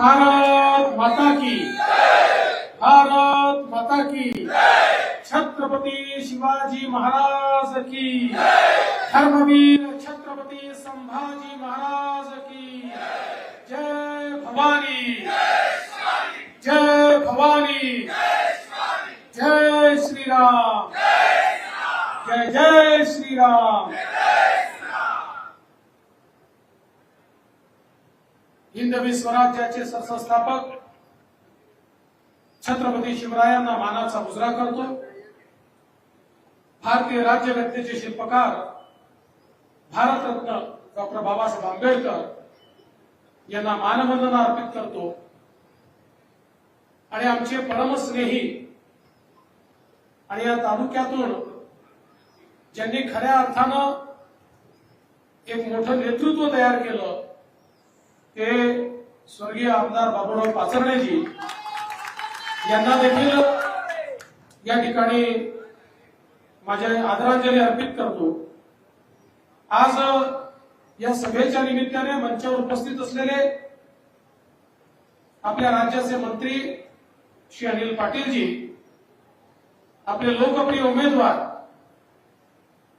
भारत माता की भारत माता की छत्रपती शिवाजी महाराज की धर्मवीर छत्रपती संभाजी महाराज की जय भवानी जय भवानी जय श्रीराम जय जय श्रीराम हिंदवी स्वराज्याचे सरसंस्थापक छत्रपती शिवरायांना मानाचा मुजरा करतो भारतीय राज्यघटनेचे शिल्पकार भारतरत्न डॉक्टर बाबासाहेब आंबेडकर यांना मानवंदना अर्पित करतो. आणि आमचे परमस्नेही आणि या तालुक्यातून ज्यांनी खऱ्या अर्थानं एक मोठं नेतृत्व तयार केलं ते स्वर्गीय आमदार बाबूराव पाचरणेजी यांना देखील या ठिकाणी माझ्या आदरांजली अर्पित करतो. आज या सभेच्या निमित्ताने मंचावर उपस्थित असलेले आपल्या राज्याचे मंत्री श्री अनिल पाटीलजी आपले लोकप्रिय उमेदवार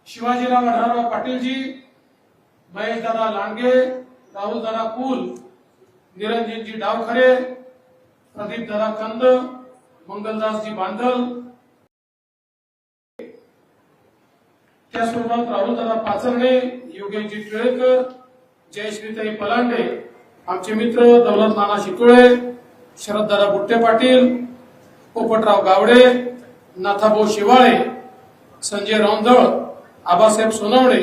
शिवाजीराव आढळराव पाटीलजी महेशदादा लांडगे राहुलदादा कुल निरंजनजी डावखरे प्रदीपदादा कंद मंगलदासजी बांधल. त्याचबरोबर राहुलदादा पाचरणे योगेशजी टिळेकर जयश्रीताई पलांडे आमचे मित्र दौलत नाना शितोळे शरददादा बुट्टे पाटील पोपटराव गावडे नाथाभाऊ शिवाळे संजय रौंदळ आबासाहेब सोनवणे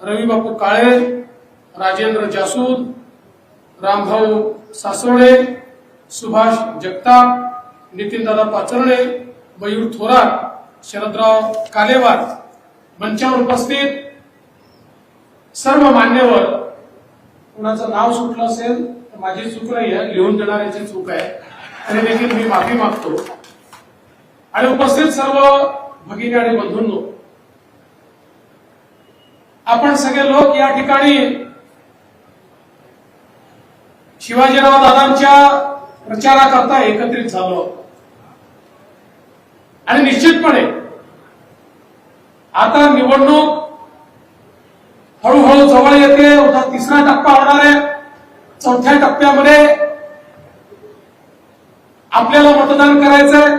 रविबापू काळे राजेंद्र जासूद रामभाऊ सासवडे सुभाष जगताप नितीनदादा पाचरणे मयूर थोरात शरदराव कालेवार मंचावर उपस्थित सर्व मान्यवर. कुणाचं नाव सुटलं असेल तर माझी चूक नाही आहे. लिहून देणाऱ्याची चूक आहे. तरी देखील मी माफी मागतो. आणि उपस्थित सर्व भगिनी आणि बंधूंनो आपण सगळे लोक या ठिकाणी शिवाजीराव दादांच्या प्रचाराकरता एकत्रित झालो. आणि निश्चितपणे आता निवडणूक हळूहळू जवळ येते. उद्या तिसरा टप्पा होणार आहे. चौथ्या टप्प्यामध्ये आपल्याला मतदान करायचंय.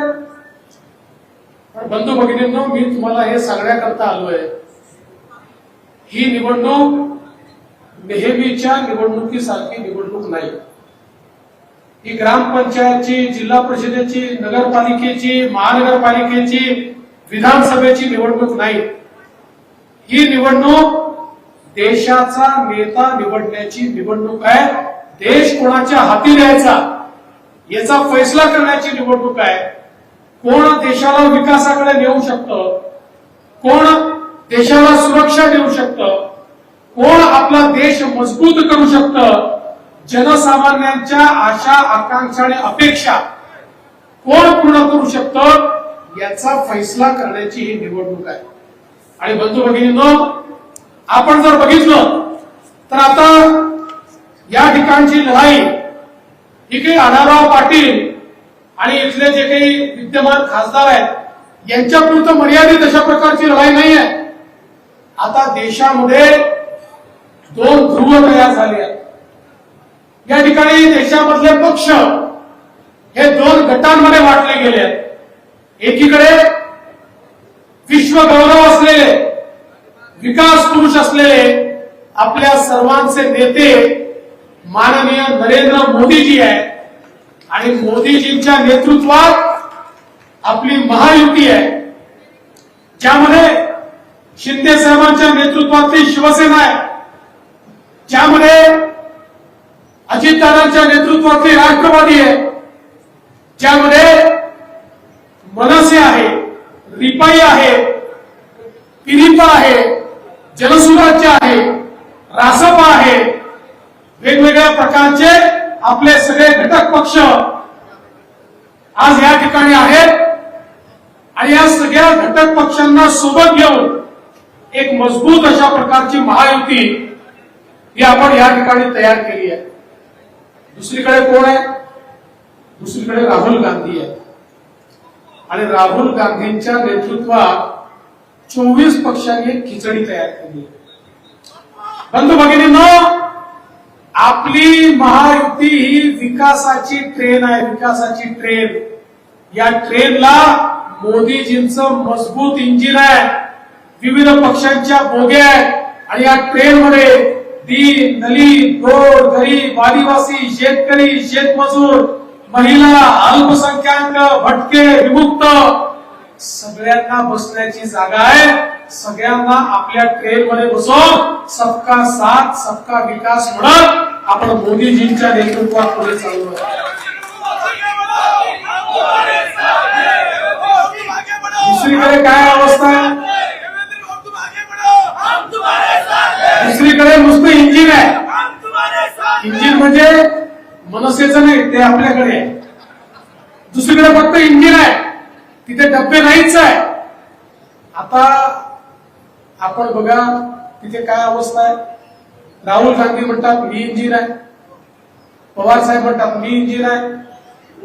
पण बंधू भगिनींनो मी तुम्हाला हे सांगण्याकरता आलोय. ही निवडणूक नेहमीच्या निवडणुकीसारखी निवडणूक नाही. ही ग्रामपंचायतची जिल्हा परिषदेची नगरपालिकेची महानगरपालिकेची विधानसभेची निवडणूक नाही. ही निवडणूक देशाचा नेता निवडण्याची निवडणूक आहे. देश कोणाच्या हाती द्यायचा याचा फैसला करण्याची निवडणूक आहे. कोण देशाला विकासाकडे नेऊ शकतं? कोण देशाला सुरक्षा देऊ शकतं? कोण आपला देश मजबूत करू शकतं? जनसामान्यांच्या आशा आकांक्षा आणि अपेक्षा कोण पूर्ण करू शकतं? याचा फैसला करण्याची ही निवडणूक आहे. आणि बंधू भगिनींनो आपण जर बघितलं तर आता या ठिकाणची लढाई ही काही आढाराव पाटील आणि इथले जे काही विद्यमान खासदार आहेत यांच्यापुरतं मर्यादित अशा प्रकारची लढाई नाही आहे आता देशामध्ये दोन ध्रुव तयार झाले आहेत. या ठिकाणी देशामधले पक्ष हे दोन गटांमध्ये वाटले गेले आहेत. एकीकडे विश्व गौरव असलेले विकास पुरुष असलेले आपल्या सर्वांचे नेते माननीय नरेंद्र मोदीजी आहे आणि मोदीजींच्या नेतृत्वात आपली महायुती आहे. ज्यामध्ये शिंदे साहेबांच्या नेतृत्वातली शिवसेना आहे. ज्यामध्ये अजितदादांच्या नेतृत्वातली राष्ट्रवादी आहे ज्यामध्ये मनसे आहे रिपाई आहे पिरिपा आहे जनसुराज्य आहे रासप आहे वेगवेगळ्या प्रकारचे आपले सगळे घटक पक्ष आज या ठिकाणी आहेत. आणि या सगळ्या घटक पक्षांना सोबत घेऊन एक मजबूत अशा प्रकारची महायुती ही आपण या ठिकाणी तयार केली आहे. दुसरीकडे कोण आहे? दुसरीकडे राहुल गांधी आहे. आणि राहुल गांधींच्या नेतृत्वात चोवीस पक्षांनी खिचडी तयार केली बंधू भगिनींनो आपली महायुती ही विकासाची ट्रेन आहे. विकासाची ट्रेन या ट्रेनला मोदीजींचं मजबूत इंजिन आहे. विविध पक्षांच्या बोग्या आहेत. आणि या ट्रेनमध्ये दीन दलित गोर गरीब आदिवासी शेतकरी शेतमजूर महिला अल्पसंख्याक भटके विमुक्त. सगळ्यांना बसण्याची जागा आहे. सगळ्यांना आपल्या ट्रेन मध्ये बसवून सबका साथ सबका विकास म्हणत आपण मोदीजींच्या नेतृत्वात पुढे चालू दुसरीकडे काय अवस्था आहे? दुसरीकडे नुसतं इंजिन आहे. इंजिन म्हणजे मनसेचं नाही ते आपल्याकडे आहे. दुसरीकडे फक्त इंजिन आहे. तिथे डब्बे नाहीच आहे. आता आपण बघा तिथे काय अवस्था आहे? राहुल गांधी म्हणतात मी इंजिन आहे. पवार साहेब म्हणतात मी इंजिन आहे.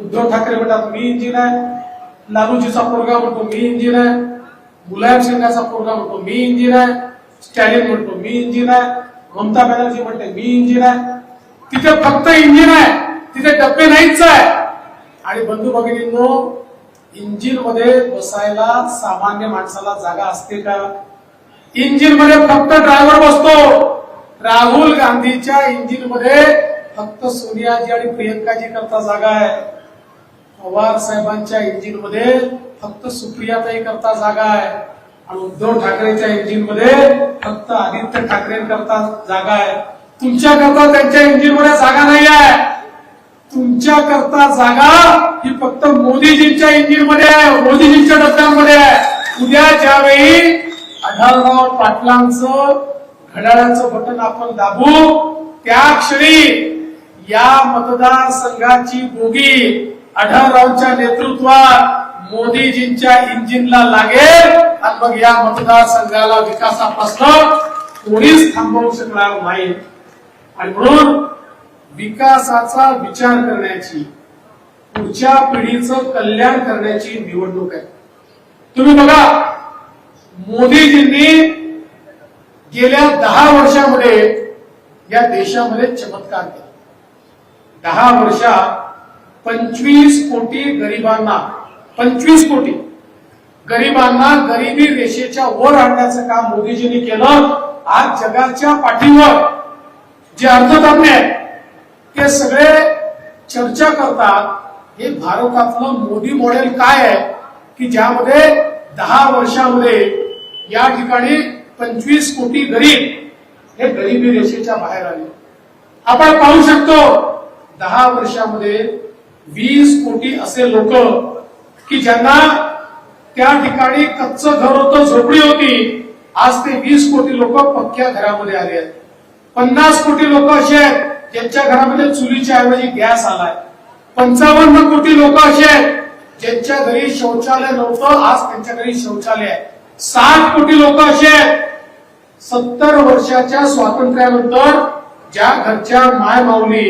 उद्धव ठाकरे म्हणतात मी इंजिन आहे. लालूजीचा पोरगा म्हणतो मी इंजिन आहे. मुलायम सिंगाचा पोरगा म्हणतो मी इंजिन आहे. स्टॅलिन म्हणतो मी इंजिन आहे ममता बॅनर्जी म्हणते मी इंजिन आहे. तिथे फक्त इंजिन आहे तिथे डब्बे नाहीच आहे. आणि बंधू भगिनींनो इंजिनमध्ये बसायला सामान्य माणसाला जागा असते का? इंजिनमध्ये फक्त ड्रायव्हर बसतो. राहुल गांधीच्या इंजिनमध्ये फक्त सोनियाजी आणि प्रियंकाजी करता जागा आहे. पवार साहेबांच्या इंजिनमध्ये फक्त सुप्रियाताई करता जागा आहे. आणि उद्धव ठाकरेच्या इंजिनमध्ये फक्त आदित्य ठाकरेंकरता जागा आहे. तुमच्याकरता त्यांच्या इंजिनमध्ये जागा नाही आहे. तुमच्या करता जागा ही फक्त मोदीजींच्या इंजिनमध्ये आहे मोदीजींच्या डब्यांमध्ये आहे. उद्या ज्यावेळी आढळराव पाटलांचं घड्याळाचं बटन आपण दाबू त्या क्षणी या मतदारसंघाची बोगी आढळरावच्या नेतृत्वात मोदीजींच्या इंजिनला लागेल. आणि मग या मतदारसंघाला विकासापासून कोणीच थांबवू शकणार नाही. आणि म्हणून विकासाचा विचार करण्याची पुढच्या पिढीचं कल्याण करण्याची निवडणूक आहे. तुम्ही बघा मोदीजींनी गेल्या दहा वर्षामध्ये या देशामध्ये चमत्कार केला. दहा वर्षात पंचवीस कोटी गरिबांना पंचवीस कोटी. गरिबांना गरिबी रेषेच्या वर आणण्याचं काम मोदीजींनी केलं. आज जगाच्या पाठीवर जे अर्थतज्ञ आहेत ते सगळे चर्चा करतात हे भारतातलं मोदी मॉडेल काय आहे की ज्यामध्ये दहा वर्षामध्ये या ठिकाणी पंचवीस कोटी गरीब हे गरिबी रेषेच्या बाहेर आले. आपण पाहू शकतो दहा वर्षामध्ये वीस कोटी असे लोक की ज्यांना त्या ठिकाणी कच्चं घर होतं झोपडी होती आज ते वीस कोटी लोक पक्क्या घरामध्ये आले आहेत. पन्नास कोटी लोक असे आहेत ज्यांच्या घरामध्ये चुलीच्या ऐवजी गॅस आलाय. पंचावन्न कोटी लोक असे आहेत ज्यांच्या घरी शौचालय नव्हतं आज त्यांच्या घरी शौचालय आहे. साठ कोटी लोक असे आहेत सत्तर वर्षाच्या स्वातंत्र्यानंतर ज्या घरच्या माय माऊली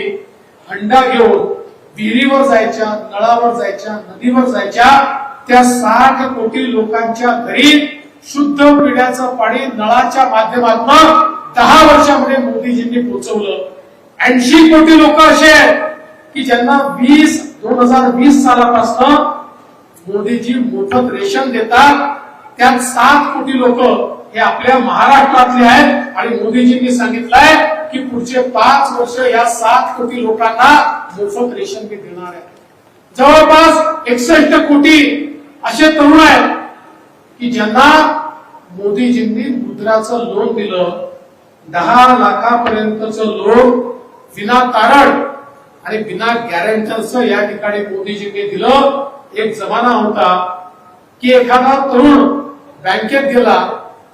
हंडा घेऊन विहिरीवर जायच्या नळावर जायच्या नदीवर जायच्या त्या साठ कोटी लोकांच्या घरी शुद्ध पिण्याचं पाणी नळाच्या माध्यमातून दहा वर्षामध्ये मोदीजींनी पोहोचवलं ऐंशी कोटी लोक असे आहेत की ज्यांना वीस दोन हजार वीस सालापासून मोदीजी मोफत रेशन देतात. त्यात सात कोटी लोक हे आपल्या महाराष्ट्रातले आहेत. आणि मोदीजींनी सांगितलंय की पुढचे पाच वर्ष या सात कोटी लोकांना मोफत रेशन मी देणार आहे. जवळपास एकसष्ट कोटी असे तरुण आहेत की ज्यांना मोदीजींनी मुद्राचं लोन दिलं दहा लाखापर्यंतचं लोन विना तारण आणि बिना गॅरंटरचं या ठिकाणी मोदीजींनी दिलं. एक जमाना होता की एखादा तरुण बँकेत गेला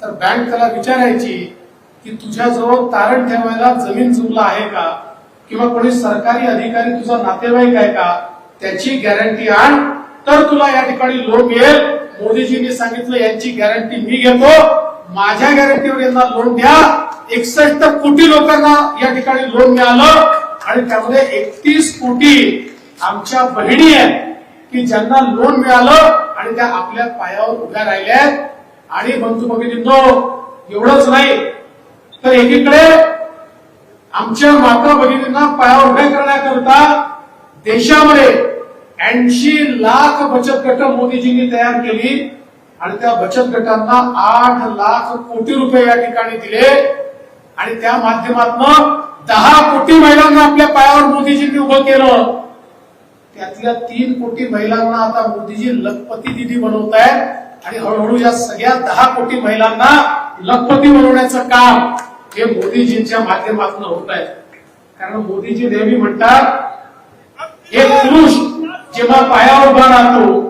तर बँक त्याला विचारायची की तुझ्याजवळ तारण ठेवायला जमीन जुमला आहे का? किंवा कोणी सरकारी अधिकारी तुझा नातेवाईक आहे का? त्याची गॅरंटी आण. तर तुला या ठिकाणी लोन मिळेल. मोदीजींनी सांगितलं यांची गॅरंटी मी घेतो. माझ्या गॅरंटीवर यांना लोन द्या. एकसष्ट कोटी लोकांना या ठिकाणी लोन मिळालं. आणि त्यामध्ये एकतीस कोटी आमच्या बहिणी आहेत की ज्यांना लोन मिळालं आणि त्या आपल्या पायावर उभ्या राहिल्या आहेत. आणि बंधू भगिनींनो एवढंच नाही तर एकीकडे आमच्या माता भगिनींना पायावर उभे करण्याकरता देशामध्ये ऐंशी लाख बचत गट मोदीजींनी तयार केली आणि त्या बचत गटांना आठ लाख कोटी रुपये या ठिकाणी दिले. आणि त्या माध्यमातून दहा कोटी महिलांना आपल्या पायावर मोदीजींनी उभं केलं. त्यातल्या तीन कोटी महिलांना आता मोदीजी लखपती दिदी बनवत आहेत आणि हळूहळू या सगळ्या दहा कोटी महिलांना लखपती बनवण्याचं काम हे मोदीजींच्या माध्यमातून होत आहे. कारण मोदीजी नेहमी म्हणतात एक पुरुष जेव्हा पायावर उभा राहतो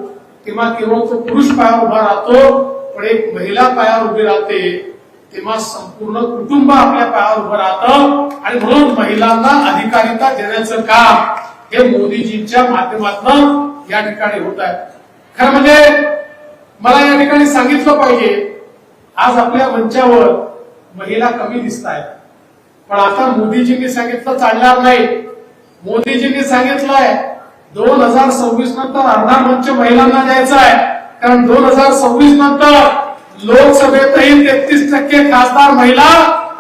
तेव्हा केवळ तो पुरुष पायावर उभा राहतो पण एक महिला पायावर उभी राहते तेव्हा संपूर्ण कुटुंब आपल्या पायावर उभं राहतं आणि म्हणून महिलांना अधिकारिता देण्याचं काम हे मोदीजींच्या माध्यमातून या ठिकाणी होत आहे. खरं म्हणजे मला या ठिकाणी सांगितलं पाहिजे आज आपल्या मंचावर महिला कमी दिसत आहेत पण आता मोदीजींनी सांगितलं चालणार नाही. मोदीजींनी सांगितलंय दोन हजार सव्वीस नंतर अर्धा मंच महिलांना द्यायचा आहे. कारण दोन हजार सव्वीस नंतर लोकसभेतही तेहतीस टक्के खासदार महिला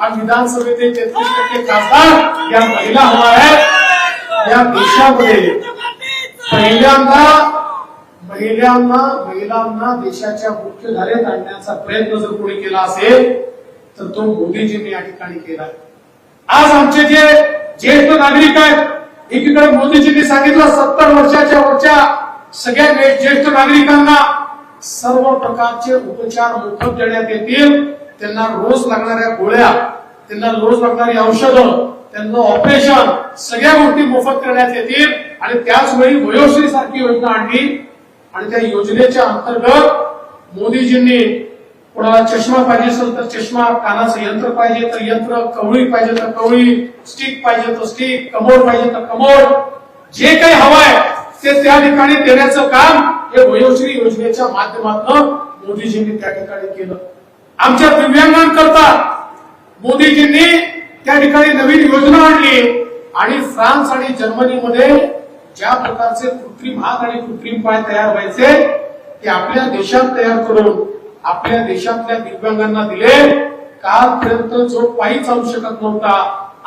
आणि विधानसभेतही तेहतीस टक्के खासदार या महिला हव्या आहेत. या देशामध्ये पहिल्यांदा महिलांना महिलांना देशाच्या मुख्यधारेत आणण्याचा प्रयत्न जर कोणी केला असेल तर तो मोदीजींनी या ठिकाणी केला. आज आमचे जे ज्येष्ठ नागरिक आहेत एकीकडे मोदीजींनी सांगितलं सत्तर वर्षाच्या वरच्या सगळ्या ज्येष्ठ नागरिकांना सर्व प्रकारचे उपचार मोफत देण्यात येतील. त्यांना रोज लागणाऱ्या गोळ्या त्यांना रोज लागणारी औषधं त्यांना ऑपरेशन सगळ्या गोष्टी मोफत करण्यात येतील. आणि त्याच वेळी वयोश्री सारखी योजना आणली. आणि त्या योजनेच्या अंतर्गत मोदीजींनी कोणाला चष्मा पाहिजे असेल तर चष्मा कानाचं यंत्र पाहिजे तर यंत्र कवळी पाहिजे तर कवळी स्टिक पाहिजे तर स्टिक कमोड पाहिजे तर कमोड. जे काही हवंय ते त्या ठिकाणी देण्याचं काम हे वयोश्री योजनेच्या माध्यमातून मोदीजींनी त्या ठिकाणी केलं. आमच्या दिव्यांगांकरता मोदीजींनी त्या ठिकाणी नवीन योजना आणली आणि फ्रान्स आणि जर्मनीमध्ये ज्या प्रकारचे कृत्रिम हात आणि कृत्रिम पाय तयार व्हायचे ते आपल्या देशात तयार करून आपल्या देशातल्या दिव्यांगांना दिले. कालपर्यंत जो पायी चालू शकत नव्हता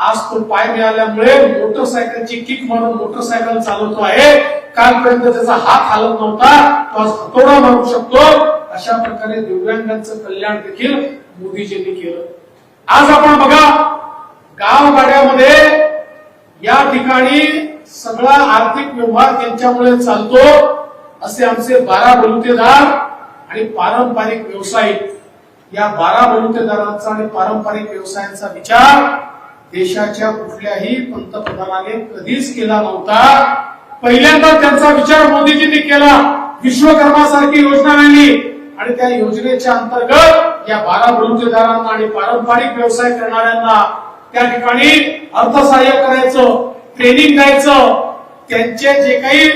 आज तो पाय मिळाल्यामुळे मोटरसायकलची किक मारून मोटरसायकल चालवतो आहे. कालपर्यंत त्याचा हात हालत नव्हता तो आज हतोडा मारू शकतो. अशा प्रकारे दिव्यांगांचं कल्याण देखील मोदीजींनी केलं. आज आपण बघा गावगाड्यामध्ये या ठिकाणी सगळा आर्थिक व्यवहार त्यांच्यामुळे चालतो असे आमचे बारा बलुतेदार आणि पारंपरिक व्यावसायिक या बारा बलुतेदारांचा आणि पारंपरिक व्यवसायांचा विचार देशाच्या कुठल्याही पंतप्रधानाने कधीच केला नव्हता. पहिल्यांदा त्यांचा विचार मोदीजींनी केला विश्वकर्मासारखी योजना आणली आणि त्या योजनेच्या अंतर्गत या बारा बलुतेदारांना आणि पारंपरिक व्यवसाय करणाऱ्यांना त्या ठिकाणी अर्थसहाय्य करायचं ट्रेनिंग द्यायचं त्यांचे जे काही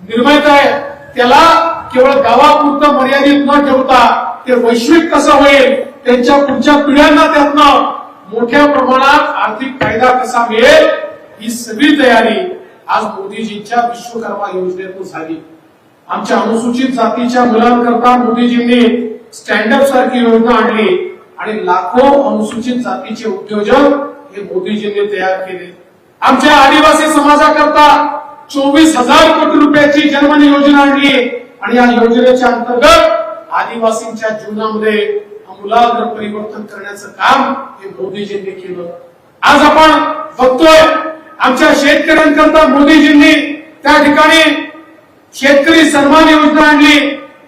निर्मात आहे त्याला केवळ गावापुरतं मर्यादित न ठेवता ते वैश्विक कसं होईल त्यांच्या पुढच्या पिढ्यांना त्यातनं मोठ्या प्रमाणात आर्थिक फायदा कसा मिळेल ही सगळी तयारी आज मोदीजींच्या विश्वकर्मा योजनेतून झाली. आमच्या अनुसूचित जातीच्या मुलांकरता मोदीजींनी स्टँडअप सारखी योजना आणली आणि लाखो अनुसूचित जातीचे उद्योजक हे मोदीजींनी तयार केले. आमच्या आदिवासी समाजाकरता चोवीस हजार कोटी रुपयाची जन्मनी योजना आणली आणि या योजनेच्या अंतर्गत आदिवासींच्या जीवनामध्ये आमूलाग्र परिवर्तन करण्याचं काम हे मोदीजींनी केलं. आज आपण बघतोय आमच्या शेतकऱ्यांकरता मोदीजींनी त्या ठिकाणी शेतकरी सन्मान योजना आणली.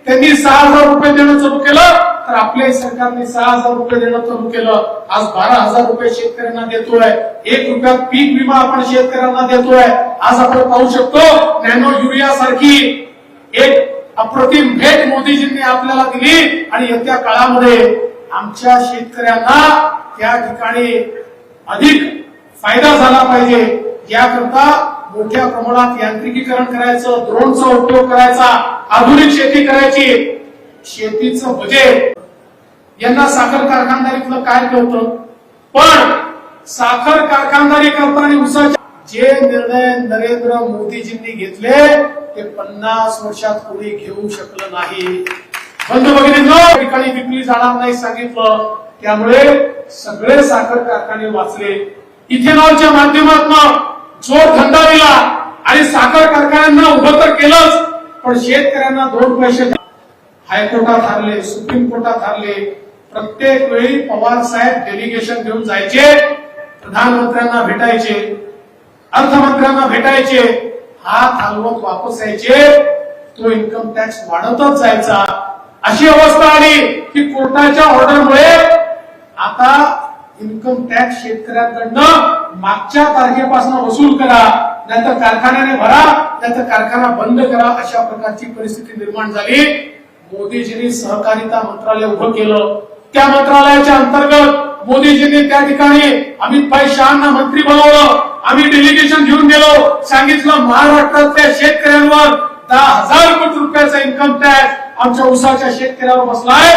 त्यांनी सहा हजार रुपये देणं चालू केलं. तर आपल्याही सरकारने सहा हजार रुपये देणं चालू केलं. आज बारा हजार रुपये शेतकऱ्यांना देतोय. एक रुपयात पीक विमा आपण शेतकऱ्यांना देतोय. आज आपण पाहू शकतो नॅनो युरिया सारखी एक अप्रतिम भेट मोदीजींनी आपल्याला दिली आणि येत्या काळामध्ये आमच्या शेतकऱ्यांना त्या ठिकाणी अधिक फायदा झाला पाहिजे. याकरता मोठ्या प्रमाणात यांत्रिकीकरण करायचं ड्रोनचा उपयोग करायचा आधुनिक शेती करायची. शेतीचं बजेट. यांना साखर कारखानदारीतलं काय कळतं पण साखर कारखानदारी करताना उसाच्या जे निर्णय नरेंद्र मोदीजींनी घेतले ते पन्नास वर्षात कोणी घेऊ शकलं नाही. बंद भगिनींनो ठिकाणी विक्री जाणार नाही सांगितलं. त्यामुळे सगळे साखर कारखाने वाचले. इथेनॉलच्या माध्यमातून जोर धंदा दिला आणि साखर कारखान्यांना उभं तर केलंच पण शेतकऱ्यांना दोन पैसे हायकोर्टात हरले सुप्रीम कोर्टात हरले प्रत्येक वेळी पवार साहेब डेलिगेशन घेऊन जायचे प्रधानमंत्र्यांना भेटायचे अर्थमंत्र्यांना भेटायचे हात हलवत वापस यायचे तो इन्कम टॅक्स वाढतच जायचा. अशी अवस्था आली की कोर्टाच्या ऑर्डरमुळे आता इन्कम टॅक्स शेतकऱ्यांकडनं मागच्या तारखेपासून वसूल करा नाहीतर कारखान्याने भरा नाहीतर कारखाना बंद करा अशा प्रकारची परिस्थिती निर्माण झाली. मोदीजींनी सहकारिता मंत्रालय उभं केलं. त्या मंत्रालयाच्या अंतर्गत मोदीजींनी त्या ठिकाणी अमित भाई शहाना मंत्री बनवलं. आम्ही डेलिगेशन घेऊन गेलो. सांगितलं महाराष्ट्रातल्या शेतकऱ्यांवर दहा हजार कोटी रुपयाचा इन्कम टॅक्स आमच्या उसाच्या शेतकऱ्यावर बसलाय.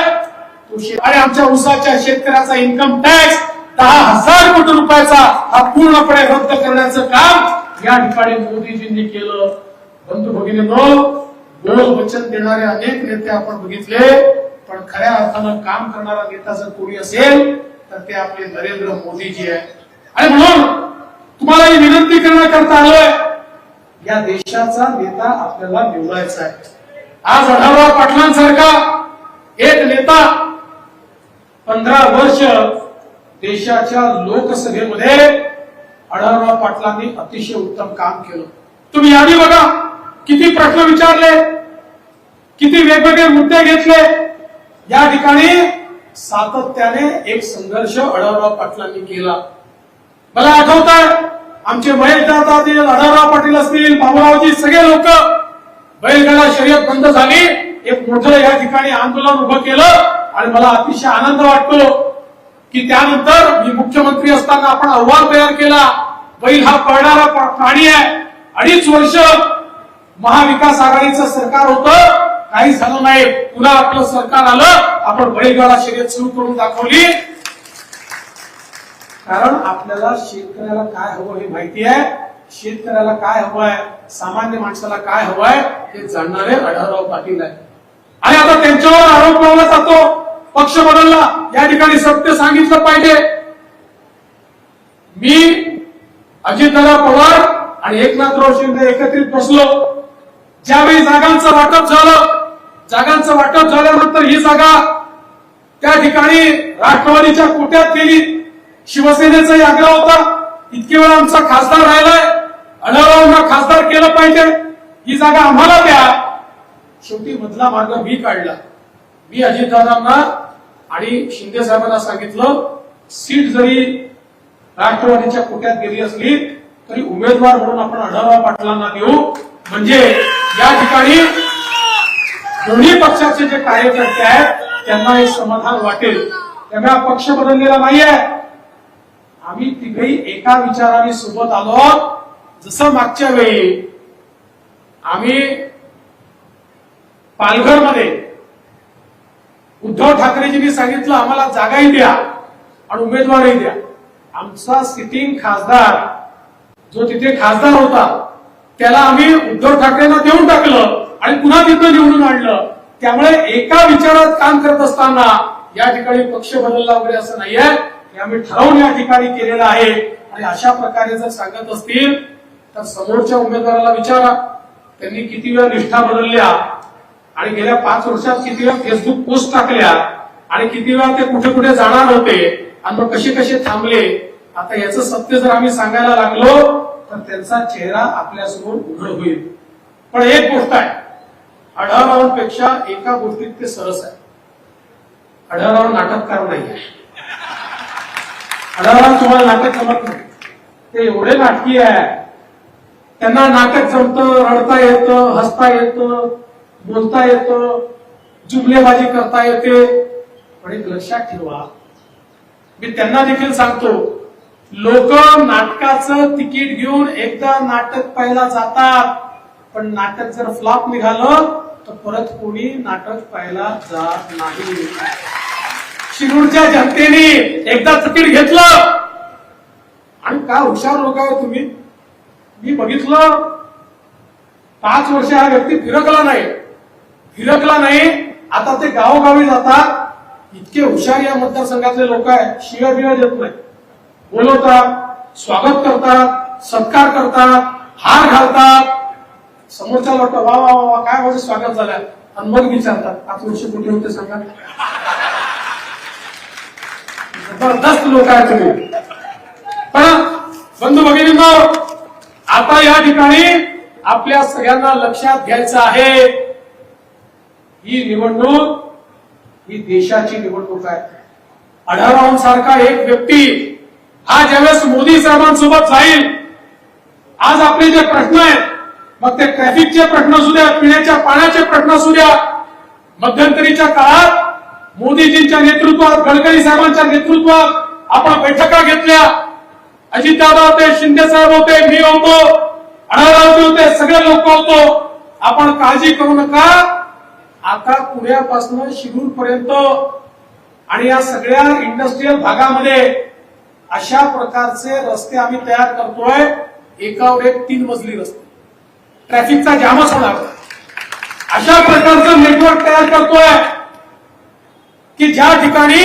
आणि आमच्या उसाच्या शेतकऱ्याचा इन्कम टॅक्स दहा हजार कोटी रुपयाचा हा पूर्णपणे रद्द करण्याचं काम या ठिकाणी मोदीजींनी केलं. बंधू भगिनी बोल वचन देणारे अनेक नेते आपण बघितले पण खऱ्या अर्थानं काम करणारा नेता जर कोणी असेल तर ते आपले नरेंद्र मोदीजी आहे आणि म्हणून तुम्हाला ही विनंती करण्याकरता आलोय या देशाचा नेता आपल्याला निवडायचा आहे. आज आढावा पाटलांसारखा एक नेता पंधरा वर्ष देशाच्या लोकसभेमध्ये आढळराव पाटलांनी अतिशय उत्तम काम केलं. तुम्ही यादी बघा किती प्रश्न विचारले? किती वेगवेगळे मुद्दे घेतले. या ठिकाणी सातत्याने एक संघर्ष अडवराव पाटलांनी केला. मला आठवत आहे आमचे महेश दादा पाटील असतील बाबूरावजी सगळे लोक बैलगाडा शर्यत बंद झाली. एक मोठं या ठिकाणी आंदोलन उभं केलं आणि मला अतिशय आनंद वाटतो की त्यानंतर मी मुख्यमंत्री असताना आपण अहवाल तयार केला. बैल हा पळणारा प्राणी आहे. अडीच वर्ष महाविकास आघाडीचं सरकार होतं. काही झालं नाही. पुन्हा आपलं सरकार आलं आपण बैलगाडा शर्यत सुरू करून दाखवली. कारण आपल्याला शेतकऱ्याला काय हवं हे माहिती आहे. शेतकऱ्याला काय हवं सामान्य माणसाला काय हवं हे जाणणारे आढळराव पाटील आहे आणि आता त्यांच्यावर आरोप लावला जातो. पक्ष बदलला. या ठिकाणी सत्य सांगितलं पाहिजे. मी अजितदादा पवार आणि एकनाथराव शिंदे एकत्रित बसलो. ज्यावेळी जागांचं वाटप झालं जागांचं वाटप झाल्यानंतर ही जागा त्या ठिकाणी राष्ट्रवादीच्या कोट्यात गेली. शिवसेनेचाही आग्रह होता इतके वेळ आमचा खासदार राहिलाय अढळरावांना खासदार केलं पाहिजे. ही जागा आम्हाला द्या. शेवटी मधला मार्ग मी काढला. मी अजितदादांना आणि शिंदे साहेबांना सांगितलं सीट जरी राष्ट्रवादीच्या कोट्यात गेली असली तरी उमेदवार म्हणून आपण आढळराव पाटलांना देऊ. म्हणजे या ठिकाणी दोन्ही पक्षाचे जे कार्यकर्ते आहेत त्यांना हे समाधान वाटेल. त्यामुळे हा पक्ष बदललेला नाहीये. आम्ही तिघही एका विचाराने सोबत आलो जसं मागच्या वेळी आम्ही पालघरमध्ये उद्धव ठाकरेजींनी सांगितलं आम्हाला जागाही द्या आणि उमेदवारही द्या. आमचा सिटिंग खासदार जो तिथे खासदार होता त्याला आम्ही उद्धव ठाकरेंना देऊन टाकलं. आणि पुन्हा तिथं निवडून आणलं. त्यामुळे एका विचारात काम करत असताना या ठिकाणी पक्ष बदलला वगैरे असं नाहीये. हे आम्ही ठरवून या ठिकाणी केलेलं आहे. आणि अशा प्रकारे जर सांगत असतील तर समोरच्या उमेदवाराला विचारा. त्यांनी किती वेळा निष्ठा बदलल्या आणि गेल्या पाच वर्षात किती वेळा फेसबुक पोस्ट टाकल्या आणि किती वेळा ते कुठे कुठे जाणार होते आणि मग कसे कसे थांबले. आता याचं सत्य जर आम्ही सांगायला लागलो तर त्यांचा चेहरा आपल्यासमोर उघड होईल. पण एक गोष्ट आहे आढळरावांपेक्षा एका गोष्टीत ते सरस आहे. आढळराव नाटककार नाही आहे. आढळराव तुम्हाला नाटक जमत नाही. ते एवढे नाटकी आहे. त्यांना नाटक जमतं रडता येतं हसता येतं बोलता येतं जुमलेबाजी करता येते. पण एक लक्षात ठेवा. मी त्यांना देखील सांगतो लोक नाटकाचं तिकीट घेऊन एकदा नाटक पाहायला जातात. पण नाटक जर फ्लॉप निघालं तर परत कोणी नाटक पाहायला जात नाही. शिरूरच्या जनतेने एकदा तिकीट घेतलं. आणि काय हुशार लोक आहे तुम्ही? मी बघितलं पाच वर्ष हा व्यक्ती फिरकला नाही. फिरकला नाही. आता ते गावोगावी जातात. इतके हुशार या मतदारसंघातले लोक आहेत. शिव्या बिव्या देत नाही बोलवतात स्वागत करतात सत्कार करतात हार घालतात. समोरच्या वाटतं वा वा वा काय माझं स्वागत झालं. आणि मग विचारतात आत्मविषयी कुठे होते सांगा. जबरदस्त लोक आहेत तुम्ही. पण बंधू भगिनी आता या ठिकाणी आपल्या सगळ्यांना लक्षात घ्यायचं आहे ही निवडणूक ही देशाची निवडणूक आहे. आढळरावांसारखा एक व्यक्ती हा ज्यावेळेस मोदी साहेबांसोबत जाईल आज आपले जे प्रश्न आहेत मग ते ट्रॅफिकचे प्रश्न असू द्या पिण्याच्या पाण्याचे प्रश्न असू द्या. मध्यंतरीच्या काळात मोदीजींच्या नेतृत्वात गडकरी साहेबांच्या नेतृत्वात आपण बैठका घेतल्या. अजितदादा होते शिंदे साहेब होते मी होतो अणारावजी होते सगळे लोक होतो. आपण काळजी करू नका. आता पुण्यापासून शिरूर पर्यंत आणि या सगळ्या इंडस्ट्रीयल भागामध्ये अशा प्रकारचे रस्ते आम्ही तयार करतोय. एकावर एक तीन मजली रस्ते. ट्रॅफिकचा जामच होणार अशा प्रकारचं नेटवर्क तयार करतोय की ज्या ठिकाणी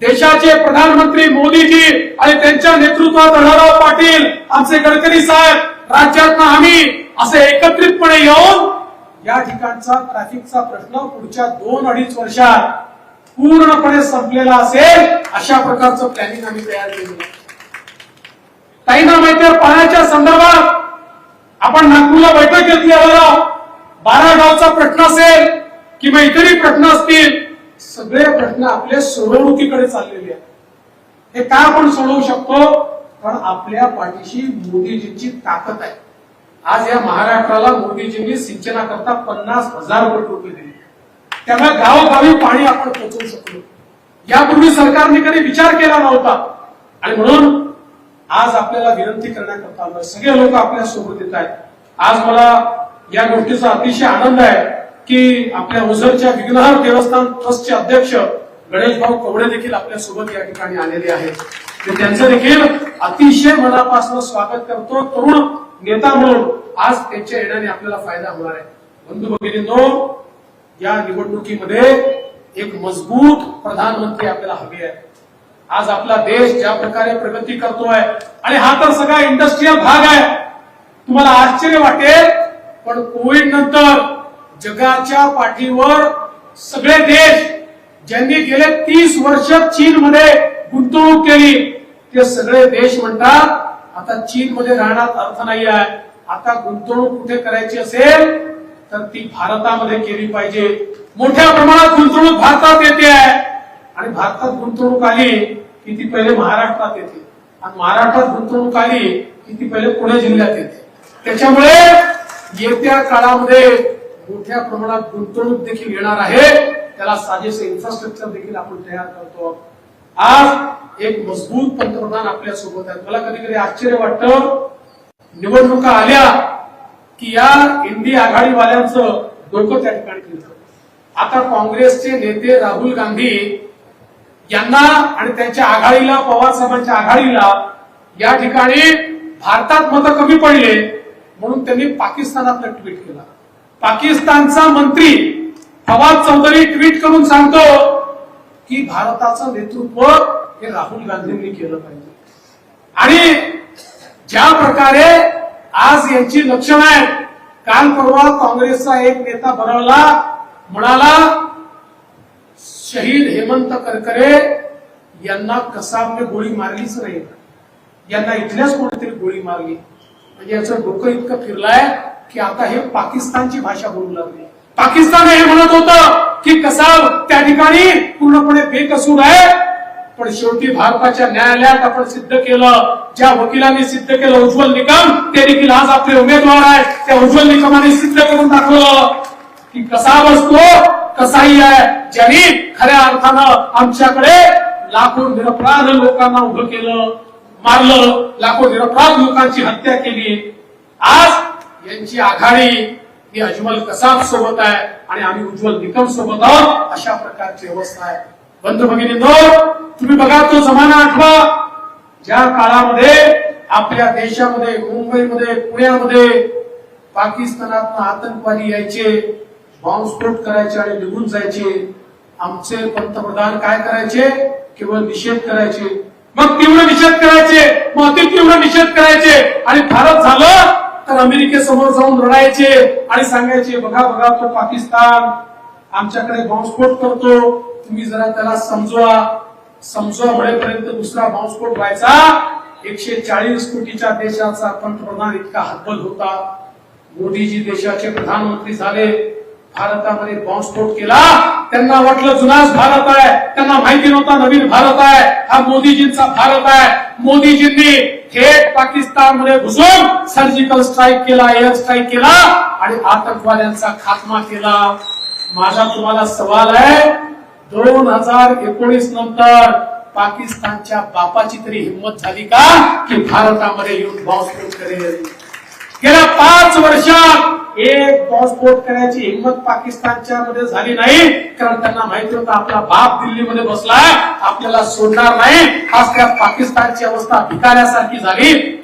देशाचे प्रधानमंत्री मोदीजी आणि त्यांच्या नेतृत्वात अण्णाराव पाटील आमचे गडकरी साहेब राज्यात आम्ही असे एकत्रितपणे येऊन या ठिकाणचा ट्रॅफिकचा प्रश्न पुढच्या दोन अडीच वर्षात पूर्णपणे संपलेला असेल अशा प्रकारचं प्लॅनिंग आम्ही तयार केलेलं काही ताईंना माहिती पाण्याच्या संदर्भात आपण नागपूरला बैठक घेतली आहे बारा गावचा प्रश्न असेल किंवा इतरही प्रश्न असतील सगळे प्रश्न आपले सोडवणुकीकडे चाललेले आहेत. हे काय आपण सोडवू शकतो? पण आपल्या पाठीशी मोदीजींची ताकद आहे. आज या महाराष्ट्राला मोदीजींनी सिंचनाकरता पन्नास हजार कोटी रुपये दिले. त्यामुळे गावोगावी पाणी आपण पोहोचवू शकलो. यापूर्वी सरकारने कधी विचार केला नव्हता. आणि म्हणून आज आपल्याला विनंती करण्याकरता आलोय. सगळे लोक आपल्यासोबत येत आहेत. आज मला या गोष्टीचा अतिशय आनंद आहे की आपल्या ओझरच्या विघ्नहर देवस्थान ट्रस्टचे अध्यक्ष गणेश भाऊ कवडे देखील आपल्यासोबत या ठिकाणी आलेले आहेत. मी त्यांचं देखील अतिशय मनापासून स्वागत करतो. तरुण नेता म्हणून आज त्यांच्या येण्याने आपल्याला फायदा होणार आहे. बंधू भगिनींनो या निवडणुकीमध्ये एक मजबूत प्रधानमंत्री आपल्याला हवी आहे आज आपला देश ज्या प्रकारे प्रगती करतोय आणि हा तर सगळा इंडस्ट्रीयल भाग आहे. तुम्हाला आश्चर्य वाटेल पण कोविड नंतर जगाच्या पाठीवर सगळे देश ज्यांनी गेले तीस वर्ष चीनमध्ये गुंतवणूक केली ते सगळे देश म्हणतात आता चीनमध्ये राहण्यात अर्थ नाही आहे. आता गुंतवणूक कुठे करायची असेल तर ती भारतामध्ये केली पाहिजे. मोठ्या प्रमाणात गुंतवणूक भारतात येते आहे. आणि भारतात गुंतवणूक आली की ती पहिले महाराष्ट्रात येते. आणि महाराष्ट्रात गुंतवणूक आली की ती पहिले पुणे जिल्ह्यात येते. त्याच्यामुळे येत्या काळामध्ये मोठ्या प्रमाणात गुंतवणूक देखील येणार आहे. त्याला साजेसे इन्फ्रास्ट्रक्चर देखील आपण तयार करतो. आज एक मजबूत पंतप्रधान आपल्यासोबत आहेत. मला कधी कधी आश्चर्य वाटतं निवडणुका आल्या की या इंडी आघाडीवाल्यांचं डोकं त्या ठिकाणी आता काँग्रेसचे नेते राहुल गांधी यांना आणि त्यांच्या आघाडीला पवार साहेबांच्या आघाडीला या ठिकाणी भारतात मतं कमी पडले म्हणून त्यांनी पाकिस्तानातलं ट्विट केला. पाकिस्तानचा मंत्री फवाद चौधरी ट्विट करून सांगतो की भारताचं नेतृत्व हे राहुल गांधींनी केलं पाहिजे. आणि ज्या प्रकारे आज यांची लक्षणं आहेत काल परवा काँग्रेसचा एक नेता बनवला म्हणाला शहीद हेमंत करकरे यांना कसाबने गोळी मारलीच नाही. यांना इथल्याच कोणीतरी गोळी मारली. म्हणजे याचं डोकं इतकं फिरलाय की आता हे पाकिस्तानची भाषा बोलू लागली. पाकिस्तान हे म्हणत होतं की कसाब त्या ठिकाणी पूर्णपणे बेकसूर आहे पण शेवटी भारताच्या न्यायालयात आपण सिद्ध केलं. ज्या वकिलांनी सिद्ध केलं उज्ज्वल निकम ते देखील आज आपले उमेदवार आहेत. त्या उज्ज्वल निकमाने सिद्ध करून दाखवलं की कसा बसतो कसाही आहे? ज्यांनी खऱ्या अर्थानं आमच्याकडे लाखो निरपराध लोकांना उभं केलं मारलं लाखो निरपराध लोकांची हत्या केली. आज यांची आघाडी ही अजमल कसाब सोबत आहे आणि आम्ही उज्ज्वल निकम सोबत आहोत. अशा प्रकारची अवस्था आहे. बंधू भगिनींनो तुम्ही बघा तो जमाना आठवा. ज्या काळामध्ये आपल्या देशामध्ये मुंबईमध्ये पुण्यामध्ये पाकिस्तानात आतंकवादी यायचे बॉम्बस्फोट करायचे आणि निघून जायचे. आमचे पंतप्रधान काय करायचे? केवळ निषेध करायचे. मग तीव्र निषेध करायचे. मग अति तीव्र निषेध करायचे. आणि भारत झालं तर अमेरिकेसमोर जाऊन रडायचे आणि सांगायचे बघा बघा तो पाकिस्तान आमच्याकडे बॉम्बस्फोट करतो. तुम्ही जरा त्याला समजवा. समजवा म्हणेपर्यंत दुसरा बॉम्बस्फोट व्हायचा. एकशे चाळीस कोटीच्या देशाचा पंतप्रधान इतका हतबल होता. मोदीजी देशाचे प्रधानमंत्री झाले. भारतामध्ये बॉम्बस्फोट केला त्यांना वाटलं जुनाच भारत आहे. त्यांना माहिती नव्हता नवीन भारत आहे. हा मोदीजींचा भारत आहे. मोदीजींनी थेट पाकिस्तानमध्ये घुसून सर्जिकल स्ट्राईक केला एअर स्ट्राईक केला आणि आतंकवाद्यांचा खात्मा केला. माझा तुम्हाला सवाल आहे दोन हजार एकोणीस नंतर पाकिस्तानच्या बापाची तरी हिंमत झाली का की भारतामध्ये येऊन बॉम्बस्फोट करेल? गेल्या पाच वर्षात एक बॉम्बस्फोट करायची हिंमत पाकिस्तानच्या मध्ये झाली नाही. कारण त्यांना माहिती होतं आपला बाप दिल्लीमध्ये बसलाय आपल्याला सोडणार नाही. आज त्या पाकिस्तानची अवस्था भिकाऱ्यासारखी झाली.